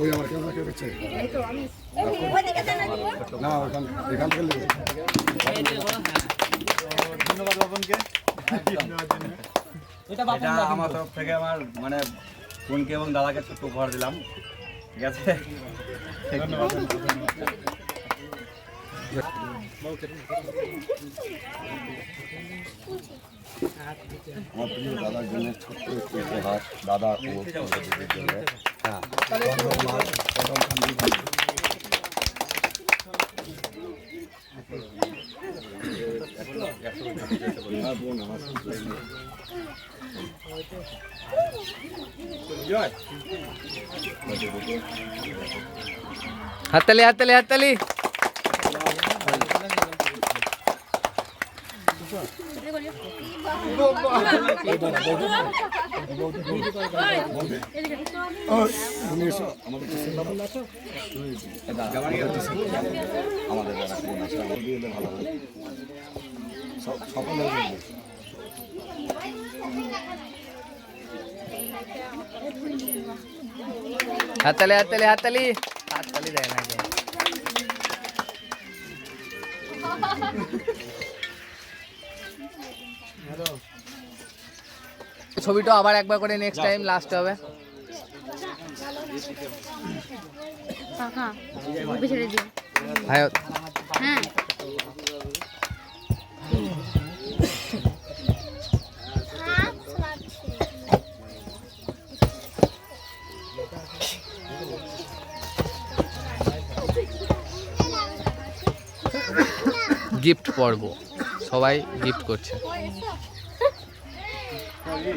ওই আমার ক্যামেরা কেউ দেখছে না ওখান এখান থেকে। ধন্যবাদ বাপনকে এটা আমার তরফ থেকে আমার মানে বোনকে এবং দাদাকে ছোট্ট উপহার দিলাম ঠিক আছে ধন্যবাদ আমার প্রিয় দাদার জন্য ছোট্ট একটু উপহার দাদা ও ওদের দিদির জন্য হ্যাঁ প্রথম আমার প্রথম আমি হ্যাঁ, বোন আমার জয় হাততালি হাততালি হাততালি ওই, তুমি এসো আমাদের কিছু না বললে আছো আমাদের যারা বোন আছে আমাদের দিয়ে দিলে ভালো সব- সকলের। হাততালি হাততালি না ছবিটা আবার একবার করে নেক্সট টাইম লাস্ট হবে। ভাই হ্যাঁ। গিফট পর্ব। সবাই গিফট করছে। আমার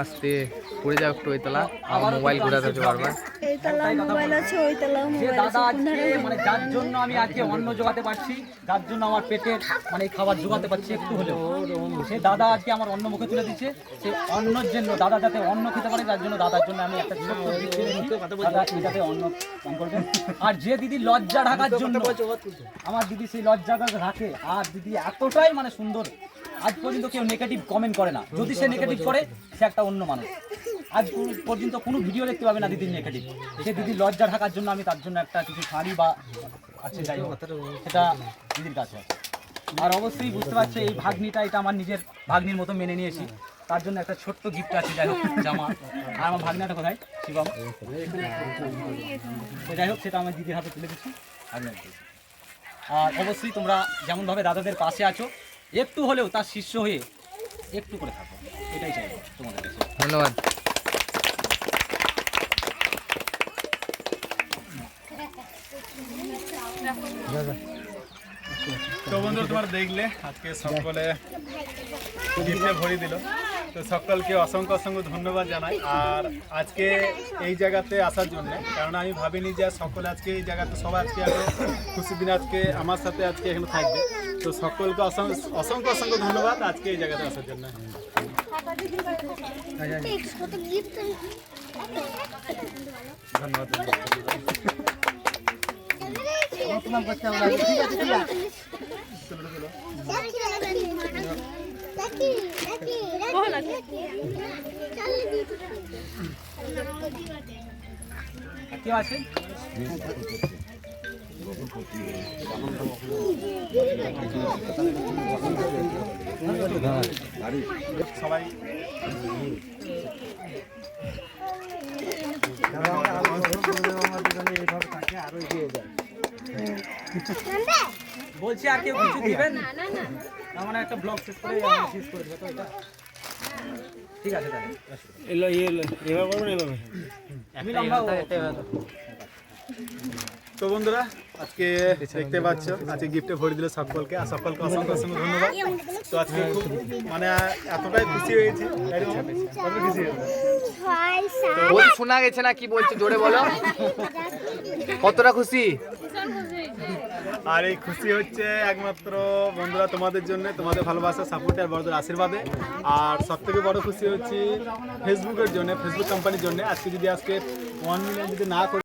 আস্তে পড়ে যাও একটু ওইতলা। আমার মোবাইল ঘুরাতে হচ্ছে বারবার এই তালা মোবাইল আছে ওই তালা যে মোবাইল দাদা আজকে মানে যার জন্য আমি আজকে অন্ন জোগাতে পারছি যার জন্য আমার পেটের মানে খাবার জোগাতে পারছি একটু হলেও। সে দাদা আজকে আমার অন্ন মুখে তুলে দিচ্ছে সে অন্নর জন্য দাদা যাতে অন্ন খেতে পারে তার জন্য দাদার জন্য আমি একটা দাদা আপনি যাতে অন্ন পান করবেন আর যে দিদি লজ্জা ঢাকার জন্য আমার দিদি সেই লজ্জা রাখে। আর দিদি এতটাই মানে সুন্দর। আজ পর্যন্ত কেউ নেগেটিভ কমেন্ট করে না। যদি সে নেগেটিভ করে, সে একটা অন্য মানুষ। আজ পর্যন্ত কোনো ভিডিও দেখতে পাবে না দিদির নেগেটিভ সে দিদির লজ্জা ঢাকার জন্য আমি তার জন্য একটা কিছু শাড়ি বা আছে, যাই হোক, সেটা দিদির কাছে আর অবশ্যই বুঝতে পারছে, এই ভাগ্নিটা, এটা আমার নিজের ভাগ্নির মতো মেনে নিয়েছি। তার জন্য একটা ছোট্ট গিফট আছে, যাই হোক, জামা। আর আমার ভাগ্নাটা কোথায়? শিবম। যাই হোক, সেটা আমার দিদির হাতে তুলে দিচ্ছি। আর অবশ্যই তোমরা যেমনভাবে দাদাদের পাশে আছো একটু হলেও তার শিষ্য হয়ে একটু করে থাকো। এটাই চাইব তোমাদের কাছে। ধন্যবাদ। তো বন্ধু তোমার দেখলে আজকে সকলে গিফটে ভরি দিল। তো সকলকে অসংখ্য অসংখ্য ধন্যবাদ জানাই। আর আজকে এই জায়গাতে আসার জন্য কারণ আমি ভাবিনি যে সকলে আজকে এই জায়গাতে সবাই আজকে এত খুশি দিন আজকে আমার সাথে আজকে এখানে থাকবে। তো সকলকে অসংখ্য অসংখ্য অসংখ্য ধন্যবাদ আজকে এই জায়গাতে আসার জন্য। ধন্যবাদ। আর কেউ আছে সবাই বলছি আর কেউ কিছু দিবেন? না মানে একটা ব্লগ শেষ করে শেষ করে দেবো তো এটা। ঠিক আছে তাহলে। এলো এলো এবার করব না এভাবে আমি লম্বা তো বন্ধুরা আজকে দেখতে পাচ্ছ আজকে গিফটে ভরে দিল সকলকে আর সকলকে অসংখ্য অসংখ্য ধন্যবাদ। তো আজকে খুব মানে এতটাই খুশি হয়েছি কত খুশি হয়েছে? শোনা গেছে না কি বলছি জোরে বলো। কতটা খুশি? আর এই খুশি হচ্ছে একমাত্র বন্ধুরা তোমাদের জন্য, তোমাদের ভালোবাসা সাপোর্ট আর বড়দের আশীর্বাদে। আর সব থেকে বড় খুশি হচ্ছে ফেসবুকের জন্য ফেসবুক কোম্পানির জন্য। আজকে যদি আজকে ওয়ান মিলিয়ন যদি না